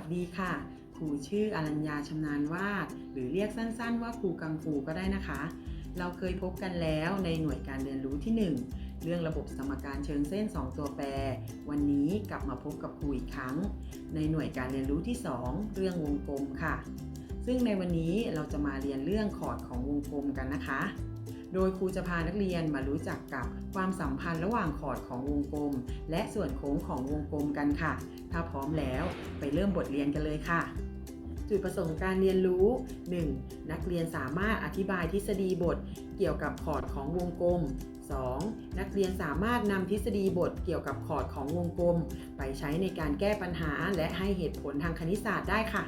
สดีค่ะครูชื่ออรัญญาชำนาญวาดหรือเรียกสั้นๆ ว่าครูกังฟูก็ได้นะคะ เราเคยพบกันแล้วในหน่วยการเรียนรู้ที่ 1 เรื่องระบบสมการเชิงเส้น 2 ตัวแปร วันนี้กลับมาพบกับครูอีกครั้ง ในหน่วยการเรียนรู้ที่ 2 เรื่องวงกลมค่ะ ซึ่งในวันนี้เราจะมาเรียนเรื่องคอร์ดของวงกลมกันนะคะ โดยครูจะพานักเรียนมารู้จักกับความสัมพันธ์ระหว่างคอร์ดของวงกลม และส่วนโค้งของวงกลมกันค่ะ ถ้าพร้อมแล้วไปเริ่มบทเรียนกันเลยค่ะ จุดประสงค์การเรียนรู้ 1. นักเรียนสามารถอธิบายทฤษฎีบทเกี่ยวกับคอร์ดของวงกลม 2. นักเรียนสามารถนำทฤษฎีบทเกี่ยวกับคอร์ดของวงกลม ไปใช้ในการแก้ปัญหาและให้เหตุผลทางคณิตศาสตร์ได้ค่ะ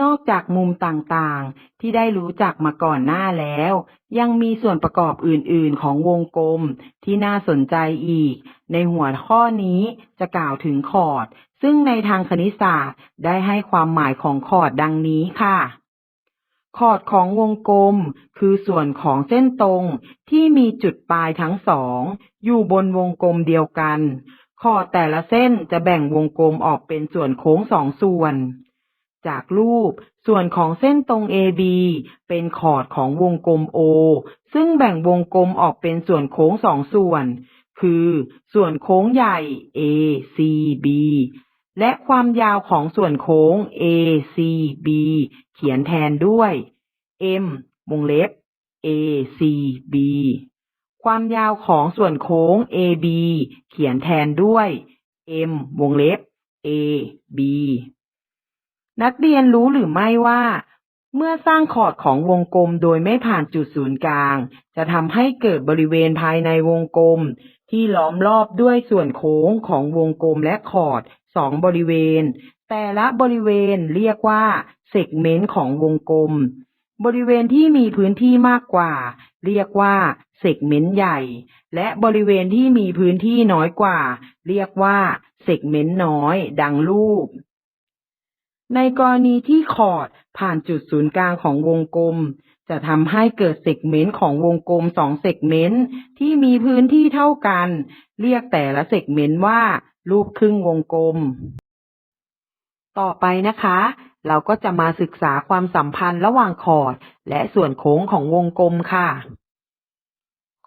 นอกจากมุมต่างๆ ที่ได้รู้จักมาก่อนหน้าแล้ว ยังมีส่วนประกอบอื่นๆ ของวงกลมที่น่าสนใจอีก ในหัวข้อนี้จะกล่าวถึงคอร์ด ซึ่งในทางคณิตศาสตร์ได้ให้ความหมายของคอร์ดดังนี้ค่ะคอร์ดของวงกลม คือส่วนของเส้นตรงที่มีจุดปลายทั้งสอง อยู่บนวงกลมเดียวกันคอร์ดแต่ละเส้นจะแบ่งวงกลมออกเป็นส่วนโค้งสองส่วน จากรูป ส่วนของเส้นตรง AB เป็นคอร์ดของวงกลม O ซึ่งแบ่งวงกลมออกเป็นส่วนโค้งสองส่วน คือส่วนโค้งใหญ่ ACB และความยาวของส่วนโค้ง ACB เขียนแทนด้วย M วงเล็บ ACB ความยาวของส่วนโค้ง AB เขียนแทนด้วย M วงเล็บ AB นักเรียนรู้หรือไม่ว่า เมื่อสร้างคอดของวงกลมโดยไม่ผ่านจุดศูนย์กลาง จะทำให้เกิดบริเวณภายในวงกลม ที่ล้อมรอบด้วยส่วนโค้งของวงกลมและคอดสองบริเวณ แต่ละบริเวณเรียกว่าเซกเมนต์ของวงกลม บริเวณที่มีพื้นที่มากกว่า เรียกว่าเซกเมนต์ใหญ่ และบริเวณที่มีพื้นที่น้อยกว่า เรียกว่าเซกเมนต์น้อย ดังรูป ในกรณีที่คอร์ดผ่านจุดศูนย์กลางของวงกลม จะทำให้เกิดเซกเมนต์ของวงกลมสองเซกเมนต์ที่มีพื้นที่เท่ากัน เรียกแต่ละเซกเมนต์ว่า รูปครึ่งวงกลม ต่อไปนะคะ เราก็จะมาศึกษาความสัมพันธ์ระหว่างคอร์ดและส่วนโค้งของวงกลมค่ะ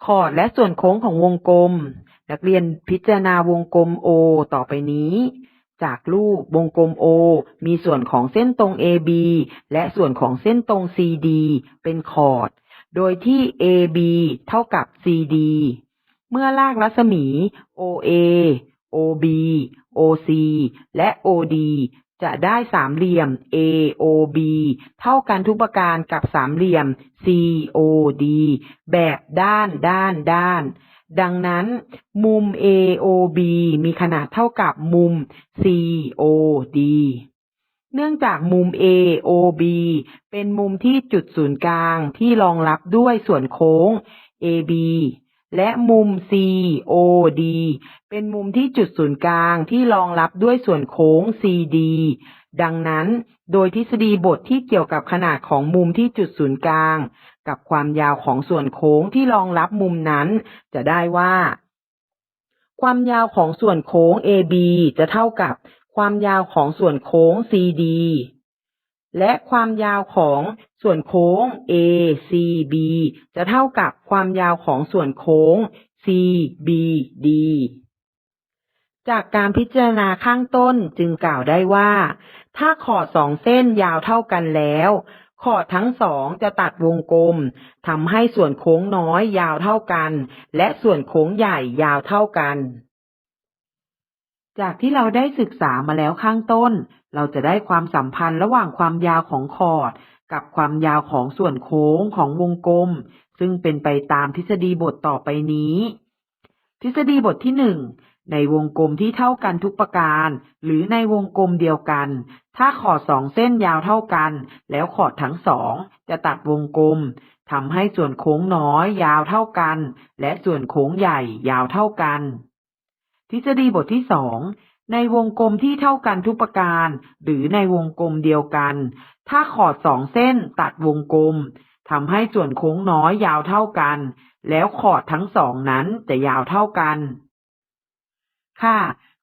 คอร์ดและส่วนโค้งของวงกลม นักเรียนพิจารณาวงกลม O ต่อไปนี้ จากรูปวงกลม O มีส่วนของเส้นตรง AB และส่วนของเส้นตรง CD เป็นคอร์ดโดยที่ AB เท่ากับ CD เมื่อลากรัศมี OA OB OC และ OD จะได้สามเหลี่ยม AOB เท่ากันทุกประการกับสามเหลี่ยม COD แบบด้านด้านด้าน ดังนั้น มุม AOB มีขนาดเท่ากับมุม COD เนื่องจากมุม AOB เป็นมุมที่จุดศูนย์กลางที่รองรับด้วยส่วนโค้ง AB และมุม COD เป็นมุมที่จุดศูนย์กลางที่รองรับด้วยส่วนโค้ง CD ดังนั้น โดยทฤษฎีบทที่เกี่ยวกับขนาดของมุมที่จุดศูนย์กลาง กับความยาวของส่วนโค้งที่รองรับมุมนั้น จะได้ว่า ความยาวของส่วนโค้ง AB จะเท่ากับความยาวของส่วนโค้ง CD และความยาวของส่วนโค้ง ACB จะเท่ากับความยาวของส่วนโค้ง CBD จากการพิจารณาข้างต้นจึงกล่าวได้ว่า ถ้าขอดสองเส้นยาวเท่ากันแล้ว ขอดทั้งสองจะตัดวงกลมทำให้ส่วนโค้งน้อยยาวเท่ากัน และส่วนโค้งใหญ่ยาวเท่ากัน จากที่เราได้ศึกษามาแล้วข้างต้น เราจะได้ความสัมพันธ์ระหว่างความยาวของคอด กับความยาวของส่วนโค้งของวงกลม ซึ่งเป็นไปตามทฤษฎีบทต่อไปนี้ ทฤษฎีบทที่หนึ่ง ในวงกลมที่เท่ากันทุกประการ หรือในวงกลมเดียวกัน ถ้าขอดสองเส้นยาวเท่ากัน แล้วขอดทั้งสองจะตัดวงกลมทำให้ส่วนโค้งน้อยยาวเท่ากัน และส่วนโค้งใหญ่ยาวเท่ากัน ทฤษฎีบทที่สองในวงกลมที่เท่ากันทุกประการ หรือในวงกลมเดียวกัน ถ้าขอดสองเส้นตัดวงกลมทำให้ส่วนโค้งน้อยยาวเท่ากัน แล้วขอดทั้งสองนั้นจะยาวเท่ากัน ค่ะ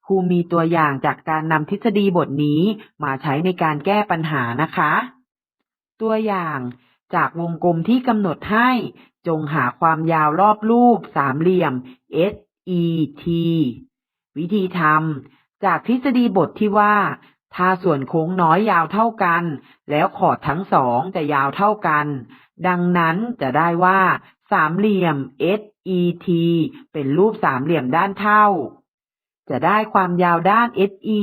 ครูมีตัวอย่างจากการนำทฤษฎีบทนี้มาใช้ในการแก้ปัญหานะคะ ตัวอย่างจากวงกลมที่กำหนดให้ จงหาความยาวรอบรูปสามเหลี่ยม SET วิธีทำจากทฤษฎีบทที่ว่า ถ้าส่วนโค้งน้อยยาวเท่ากัน แล้วขอดทั้งสองจะยาวเท่ากัน ดังนั้นจะได้ว่า สามเหลี่ยม SET เป็นรูปสามเหลี่ยมด้านเท่า จะได้ความยาวด้าน SE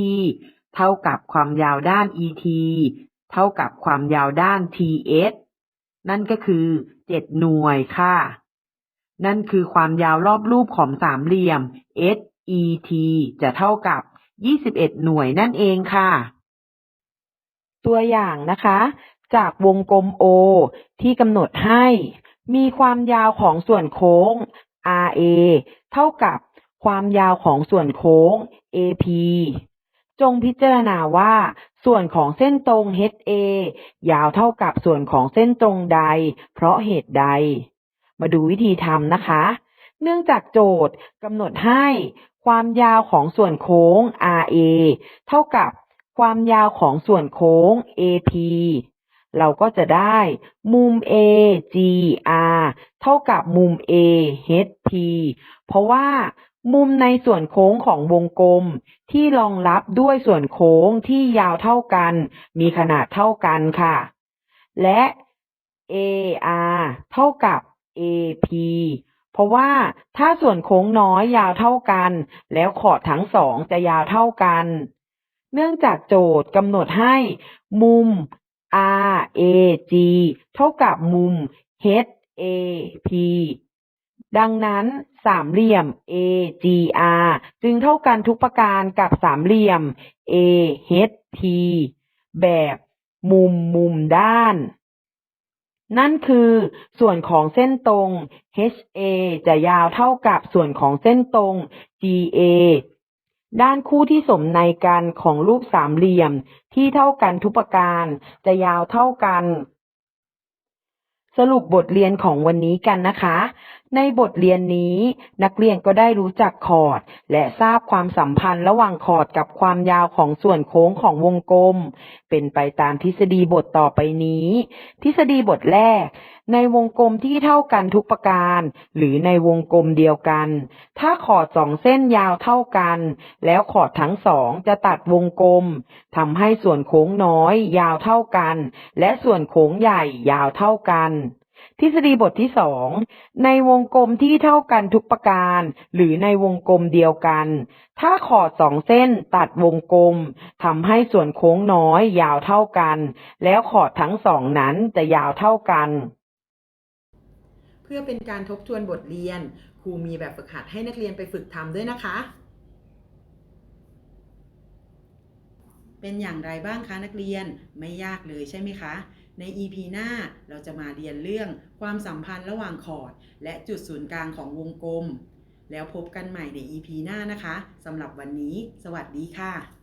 เท่ากับความยาวด้าน ET เท่ากับความยาวด้าน TS นั่นก็คือ7หน่วยค่ะ นั่นคือความยาวรอบรูปของสามเหลี่ยม SET จะเท่ากับ 21 หน่วยนั่นเองค่ะ ตัวอย่างนะคะ จากวงกลม O ที่กำหนดให้ มีความยาวของส่วนโค้ง RA เท่ากับ ความยาวของส่วนโค้ง AP จงพิจารณาว่า ส่วนของเส้นตรง HA ยาวเท่ากับส่วนของเส้นตรงใด เพราะเหตุใด มาดูวิธีทำนะคะ เนื่องจากโจทย์กำหนดให้ความยาวของส่วนโค้ง RA เท่ากับความยาวของส่วนโค้ง AP เราก็จะได้มุม AGR เท่ากับมุม AHP เพราะว่า มุมในส่วนโค้งของวงกลมที่รองรับด้วยส่วนโค้งที่ยาวเท่ากัน มีขนาดเท่ากันค่ะ และ AR เท่ากับ AP เพราะว่าถ้าส่วนโค้งน้อยยาวเท่ากัน แล้วขอดทั้งสองจะยาวเท่ากัน เนื่องจากโจทย์กำหนดให้ มุม RAG เท่ากับมุม HAP ดังนั้นสามเหลี่ยม AGR จึงเท่ากันทุกประการกับสามเหลี่ยม AHP แบบมุมมุมด้าน นั่นคือส่วนของเส้นตรง HA จะยาวเท่ากับส่วนของเส้นตรง GA ด้านคู่ที่สมในกันของรูปสามเหลี่ยมที่เท่ากันทุกประการจะยาวเท่ากัน สรุปบทเรียนของวันนี้กันนะคะ ในบทเรียนนี้นักเรียนก็ได้รู้จักคอร์ด และทราบความสัมพันธ์ระหว่างคอร์ดกับความยาวของส่วนโค้งของวงกลม เป็นไปตามทฤษฎีบทต่อไปนี้ ทฤษฎีบทแรก ในวงกลมที่เท่ากันทุกประการ หรือในวงกลมเดียวกัน ถ้าขอดสองเส้นยาวเท่ากัน แล้วขอดทั้งสองจะตัดวงกลมทำให้ส่วนโค้งน้อย ยาวเท่ากัน และส่วนโค้งใหญ่ยาวเท่ากันทฤษฎีบทที่สองในวงกลมที่เท่ากันทุกประการ หรือในวงกลมเดียวกัน ถ้าขอดสองเส้นตัดวงกลมทำให้ส่วนโค้งน้อยยาวเท่ากัน แล้วขอดทั้งสองนั้นจะยาวเท่ากัน พื่อเป็นการทบทวนบทเรียน ครูมีแบบฝึกหัดให้นักเรียนไปฝึกทำด้วยนะคะ เป็นอย่างไรบ้างคะนักเรียนไม่ยากเลยใช่ไหมคะ ใน EP หน้าเราจะมาเรียนเรื่องความสัมพันธ์ระหว่างคอร์ด และจุดศูนย์กลางของวงกลม แล้วพบกันใหม่ใน EP หน้านะคะสำหรับวันนี้ สวัสดีค่ะ